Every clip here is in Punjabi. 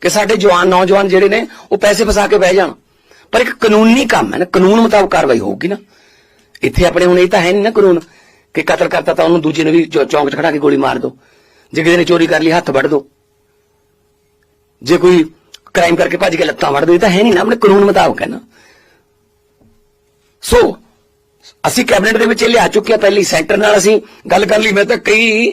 ਕਿ ਸਾਡੇ ਜਵਾਨ, ਨੌਜਵਾਨ ਜਿਹੜੇ ਨੇ, ਉਹ ਪੈਸੇ ਫਸਾ ਕੇ ਬਹਿ ਜਾਣ। ਪਰ ਇੱਕ ਕਾਨੂੰਨੀ ਕੰਮ ਹੈ ਨਾ, ਕਾਨੂੰਨ ਮੁਤਾਬਕ ਕਾਰਵਾਈ ਹੋਊਗੀ ਨਾ। ਇੱਥੇ ਆਪਣੇ ਹੁਣ ਇਹ ਤਾਂ ਹੈ ਨਹੀਂ ਨਾ ਕਾਨੂੰਨ ਕਿ ਕਤਲ ਕਰਤਾ ਤਾਂ ਉਹਨੂੰ ਦੂਜੇ ਨੂੰ ਵੀ ਚੌਂਕ 'ਚ ਖੜਾ ਕੇ ਗੋਲੀ ਮਾਰ ਦਿਓ ਜੇ ਕਿਸੇ ਨੇ ਚੋਰੀ ਕਰ ਲਈ, ਹੱਥ ਵੱਢ ਦਿਓ ਜੇ ਕੋਈ ਕ੍ਰਾਈਮ ਕਰਕੇ ਭੱਜ ਕੇ ਲੱਤਾਂ ਵੱਢ ਦਿਓ ਇਹ ਤਾਂ ਹੈ ਨਹੀਂ ਨਾ, ਆਪਣੇ ਕਾਨੂੰਨ ਮੁਤਾਬਕ ਹੈ ਨਾ। ਸੋ, ਅਸੀਂ ਕੈਬਨਿਟ ਦੇ ਵਿੱਚ ਲਿਆ ਚੁੱਕੇ ਆ ਪਹਿਲੀ ਸੈਂਟਰ ਨਾਲ ਅਸੀਂ ਗੱਲ ਕਰ ਲਈ। ਮੈਂ ਤਾਂ ਕਈ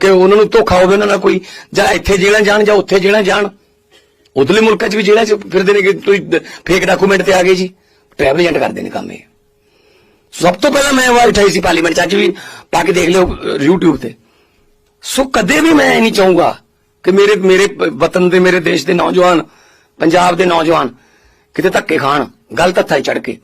ਕਿ ਉਹਨਾਂ ਨੂੰ ਧੋਖਾ ਹੋਵੇ ਉਹਨਾਂ ਨਾਲ ਕੋਈ। ਜਾਂ ਇੱਥੇ ਜਿਹੜਾ ਜਾਣ ਜਾਂ ਉੱਥੇ ਜਿਹੜਾ ਜਾਣ। ਉਧਰਲੇ ਮੁਲਕਾਂ 'ਚ ਵੀ ਜਿਹੜਾ ਫਿਰਦੇ ਨੇ ਕਿ ਤੁਸੀਂ ਫੇਕ ਡਾਕੂਮੈਂਟ ਤੇ ਆ ਗਏ ਜੀ। ਟਰੈਵਲ ਏਜੰਟ ਕਰਦੇ ਨੇ ਕੰਮ ਇਹ। ਸਭ ਤੋਂ ਪਹਿਲਾਂ ਮੈਂ ਆਵਾਜ਼ ਉਠਾਈ ਸੀ ਪਾਰਲੀਮੈਂਟ 'ਚ ਅੱਜ ਵੀ ਪਾ ਕੇ ਦੇਖ ਲਿਓ ਅਹ, YouTube ਤੇ। ਸੋ ਕਦੇ ਵੀ ਮੈਂ ਇਹ ਨਹੀਂ ਚਾਹੂੰਗਾ ਕਿ ਮੇਰੇ ਮੇਰੇ ਵਤਨ ਦੇ ਮੇਰੇ ਦੇਸ਼ ਦੇ ਨੌਜਵਾਨ ਪੰਜਾਬ ਦੇ ਨੌਜਵਾਨ ਕਿਤੇ ਧੱਕੇ ਖਾਣ ਗਲਤ ਹੱਥਾਂ 'ਚ ਚੜ ਕੇ।